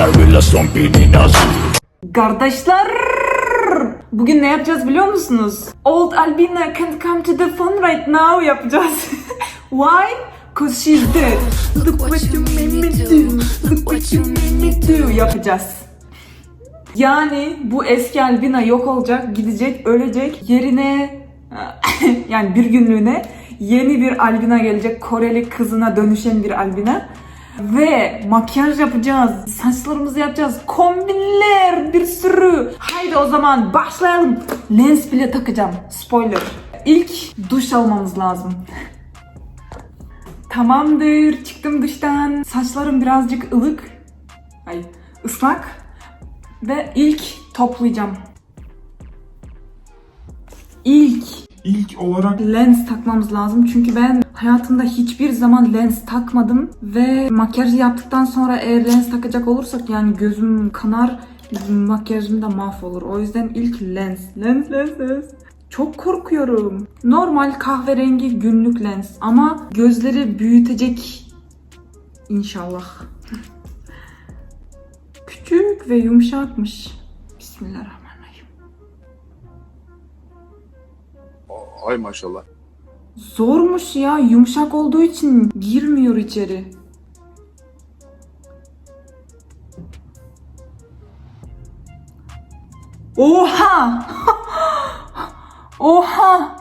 Carrilla son pininas. Kardeşler Bugün ne yapacağız biliyor musunuz? Old Albina can't come to the phone right now yapacağız. Why? Cause she's dead. Look what you made me do. Look what you made me do yapacağız. Yani bu eski Albina yok olacak, gidecek, ölecek. Yerine yani bir günlüğüne yeni bir Albina gelecek. Koreli kızına dönüşen bir Albina. Ve makyaj yapacağız, saçlarımızı yapacağız, kombinler bir sürü. Haydi o zaman başlayalım. Lens bile takacağım. Spoiler. İlk duş almamız lazım. Tamamdır. Çıktım duştan. Saçlarım birazcık ılık. Ay ıslak. Ve ilk toplayacağım. İlk İlk olarak lens takmamız lazım. Çünkü ben hayatımda hiçbir zaman lens takmadım ve makyaj yaptıktan sonra eğer lens takacak olursak yani gözüm kanar, makyajım da mahvolur. O yüzden ilk lens. Lens, lens, lens. Çok korkuyorum. Normal kahverengi günlük lens ama gözleri büyütecek inşallah. Küçük ve yumuşakmış. Bismillahirrahmanirrahim. Ay maşallah. Zormuş ya. Yumuşak olduğu için girmiyor içeri. Oha! Oha!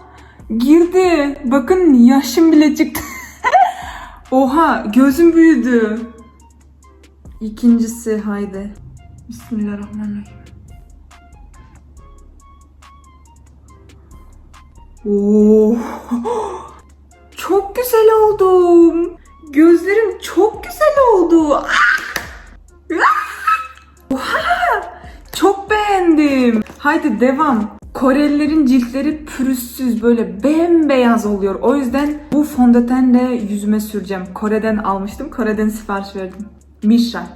Girdi. Bakın yaşım bile çıktı. Oha! Gözüm büyüdü. İkincisi haydi. Bismillahirrahmanirrahim. Oo. Çok güzel oldum. Gözlerim çok güzel oldu. Oha! Çok beğendim. Haydi devam. Korelilerin ciltleri pürüzsüz böyle bembeyaz oluyor. O yüzden bu fondötenle yüzüme süreceğim. Kore'den almıştım. Kore'den sipariş verdim. Mishra.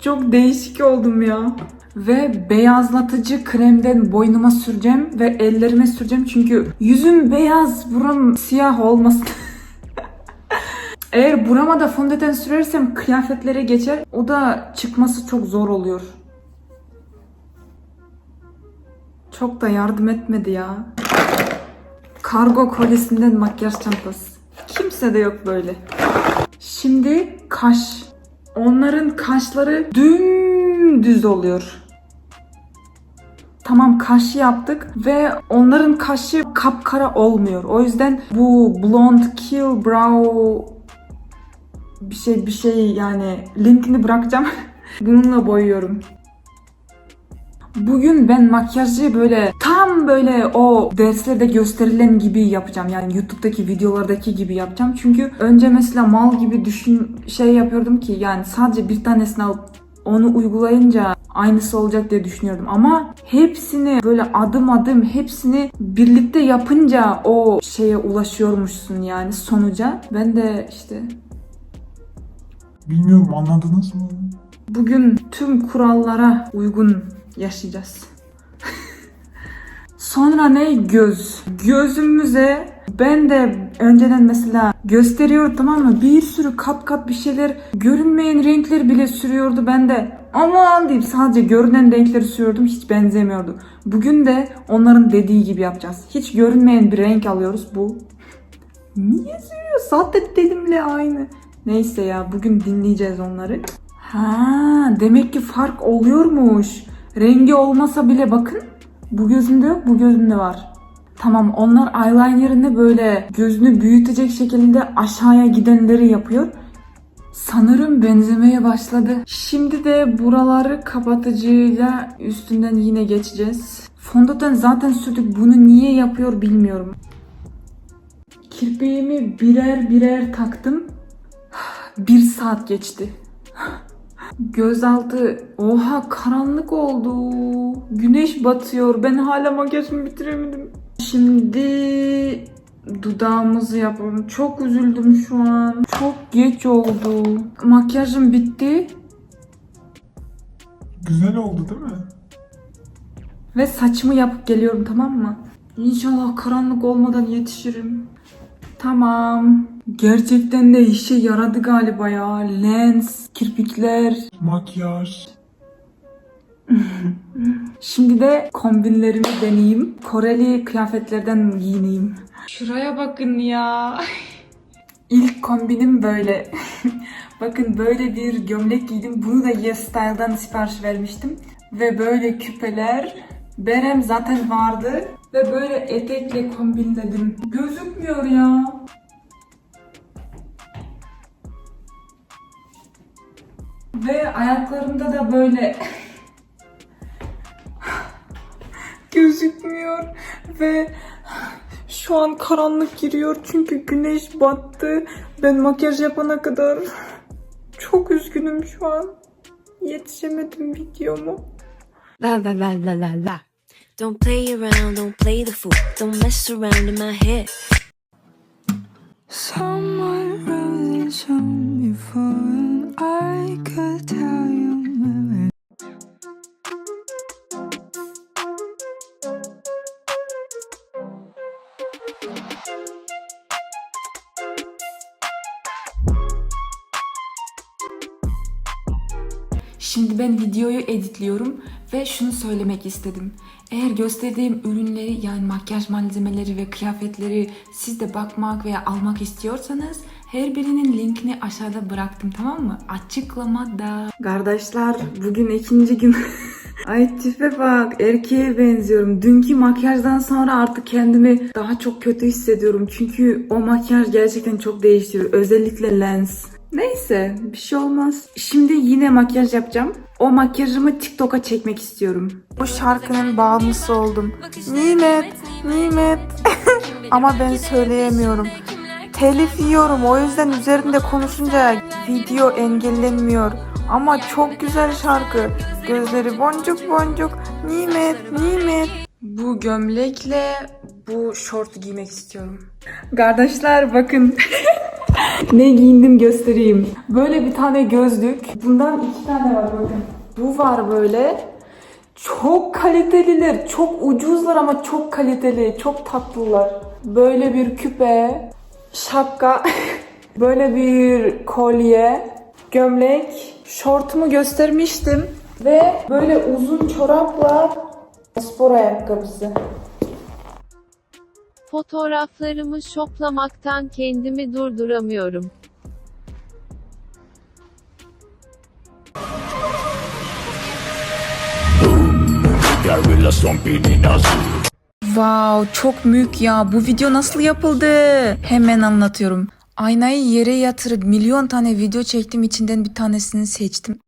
Çok değişik oldum ya. Ve beyazlatıcı kremden boynuma süreceğim ve ellerime süreceğim çünkü yüzüm beyaz, buram siyah olmasın. Eğer burama da fondöten sürersem kıyafetlere geçer. O da çıkması çok zor oluyor. Çok da yardım etmedi ya. Kargo kolyesinden makyaj çantası. Kimse de yok böyle. Şimdi kaş. Onların kaşları dümdüz oluyor. Tamam kaşı yaptık ve onların kaşı kapkara olmuyor. O yüzden bu blonde kill brow bir şey bir şey yani linkini bırakacağım. Bununla boyuyorum. Bugün ben makyajı böyle tam böyle o derslerde gösterilen gibi yapacağım. Yani YouTube'daki videolardaki gibi yapacağım. Çünkü önce mesela mal gibi düşün şey yapıyordum ki yani sadece bir tanesini alıp onu uygulayınca aynısı olacak diye düşünüyordum. Ama hepsini böyle adım adım hepsini birlikte yapınca o şeye ulaşıyormuşsun yani sonuca. Ben de işte bilmiyorum anladınız mı? Bugün tüm kurallara uygun yaşayacağız. Sonra ne? Göz. Gözümüze ben de önceden mesela gösteriyor tamam mı? Bir sürü kat kat bir şeyler görünmeyen renkler bile sürüyordu ben de. Aman deyip sadece görünen renkleri sürüyordum hiç benzemiyordu. Bugün de onların dediği gibi yapacağız. Hiç görünmeyen bir renk alıyoruz bu. Niye sürüyor? Zaten dedimle aynı. Neyse ya bugün dinleyeceğiz onları. Ha, demek ki fark oluyormuş. Rengi olmasa bile bakın. Bu gözümde yok, bu gözümde var. Tamam onlar eyelinerını böyle gözünü büyütecek şekilde aşağıya gidenleri yapıyor. Sanırım benzemeye başladı. Şimdi de buraları kapatıcıyla üstünden yine geçeceğiz. Fondöten zaten sürdük. Bunu niye yapıyor bilmiyorum. Kirpiğimi birer birer taktım. Bir saat geçti. Gözaltı oha karanlık oldu. Güneş batıyor. Ben hala makyajımı bitiremedim. Şimdi dudağımızı yapalım. Çok üzüldüm şu an. Çok geç oldu. Makyajım bitti Güzel oldu değil mi? ve saçımı yapıp geliyorum tamam mı? İnşallah karanlık olmadan yetişirim. Tamam. Gerçekten de işe yaradı galiba ya. Lens, kirpikler. Makyaj. Şimdi de kombinlerimi deneyeyim. Koreli kıyafetlerden giyineyim. Şuraya bakın ya. İlk kombinim böyle. bakın böyle bir gömlek giydim. Bunu da Yes Style'dan sipariş vermiştim. Ve böyle küpeler. Berem zaten vardı. Ve böyle etekle kombinledim. Gözükmüyor ya. Ve ayaklarımda da böyle gözükmüyor ve şu an karanlık giriyor çünkü güneş battı. Ben makyaj yapana kadar çok üzgünüm şu an. Yetişemedim videomu. La la la la la la. Don't play around, don't play the fool. Don't mess around in my head. Someone wrote this song before and I could tell you my Şimdi ben videoyu editliyorum ve şunu söylemek istedim. Eğer gösterdiğim ürünleri yani makyaj malzemeleri ve kıyafetleri siz de bakmak veya almak istiyorsanız her birinin linkini aşağıda bıraktım tamam mı? Açıklamada. Kardeşler bugün ikinci gün. Ay tipe bak erkeğe benziyorum. Dünkü makyajdan sonra artık kendimi daha çok kötü hissediyorum. Çünkü o makyaj gerçekten çok değiştiriyor. Özellikle lens. Neyse bir şey olmaz. Şimdi yine makyaj yapacağım. O makyajımı TikTok'a çekmek istiyorum. Bu şarkının bağımlısı oldum. Nimet, Nimet. Ama ben söyleyemiyorum. Telif yiyorum o yüzden üzerinde konuşunca video engellenmiyor. Ama çok güzel şarkı. Gözleri boncuk boncuk. Nimet, Nimet. Bu gömlekle bu şort giymek istiyorum. Kardeşler bakın. ne giyindim göstereyim. Böyle bir tane gözlük. Bundan iki tane var bakın. Bu var böyle. Çok kaliteliler. Çok ucuzlar ama çok kaliteli. Çok tatlılar. Böyle bir küpe. Şapka. böyle bir kolye. Gömlek. Şortumu göstermiştim. Ve böyle uzun çorapla spor ayakkabısı. Fotoğraflarımı şoklamaktan kendimi durduramıyorum. Wow çok büyük ya. Bu video nasıl yapıldı? Hemen anlatıyorum. Aynayı yere yatırıp milyon tane video çektim. içinden bir tanesini seçtim.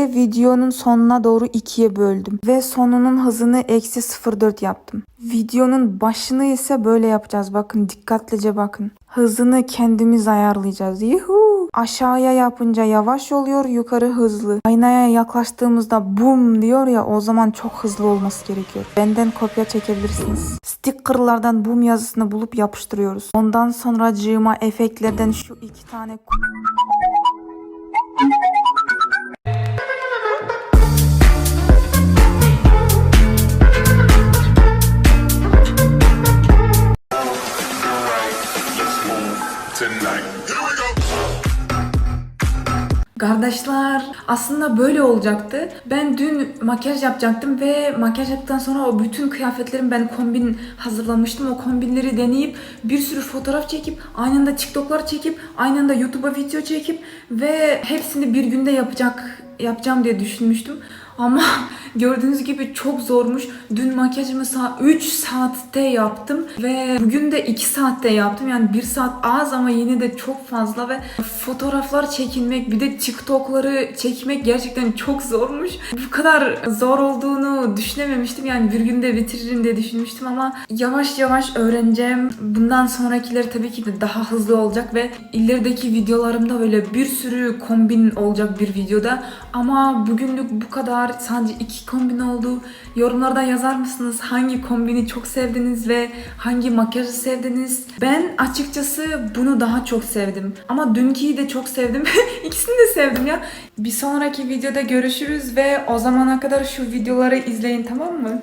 Ve videonun sonuna doğru ikiye böldüm. Ve sonunun hızını eksi 0.4 yaptım. Videonun başını ise böyle yapacağız. Bakın dikkatlice bakın. Hızını kendimiz ayarlayacağız. Yuhu! Aşağıya yapınca yavaş oluyor, yukarı hızlı. Aynaya yaklaştığımızda bum diyor ya o zaman çok hızlı olması gerekiyor. Benden kopya çekebilirsiniz. Stickerlardan bum yazısını bulup yapıştırıyoruz. Ondan sonra cığıma efektlerden şu iki tane Kardeşler aslında böyle olacaktı. Ben dün makyaj yapacaktım ve makyaj yaptıktan sonra o bütün kıyafetlerim ben kombin hazırlamıştım. O kombinleri deneyip bir sürü fotoğraf çekip aynı anda TikTok'lar çekip aynı anda YouTube'a video çekip ve hepsini bir günde yapacak yapacağım diye düşünmüştüm. Ama gördüğünüz gibi çok zormuş. Dün makyajımı sa 3 saatte yaptım ve bugün de 2 saatte yaptım. Yani 1 saat az ama yine de çok fazla ve fotoğraflar çekinmek bir de TikTok'ları çekmek gerçekten çok zormuş. Bu kadar zor olduğunu düşünememiştim. Yani bir günde bitiririm diye düşünmüştüm ama yavaş yavaş öğreneceğim. Bundan sonrakileri tabii ki de daha hızlı olacak ve ilerideki videolarımda böyle bir sürü kombin olacak bir videoda. Ama bugünlük bu kadar. Sadece iki kombin oldu. Yorumlarda yazar mısınız hangi kombini çok sevdiniz ve hangi makyajı sevdiniz? Ben açıkçası bunu daha çok sevdim. Ama dünküyü de çok sevdim. İkisini de sevdim ya. Bir sonraki videoda görüşürüz ve o zamana kadar şu videoları izleyin tamam mı?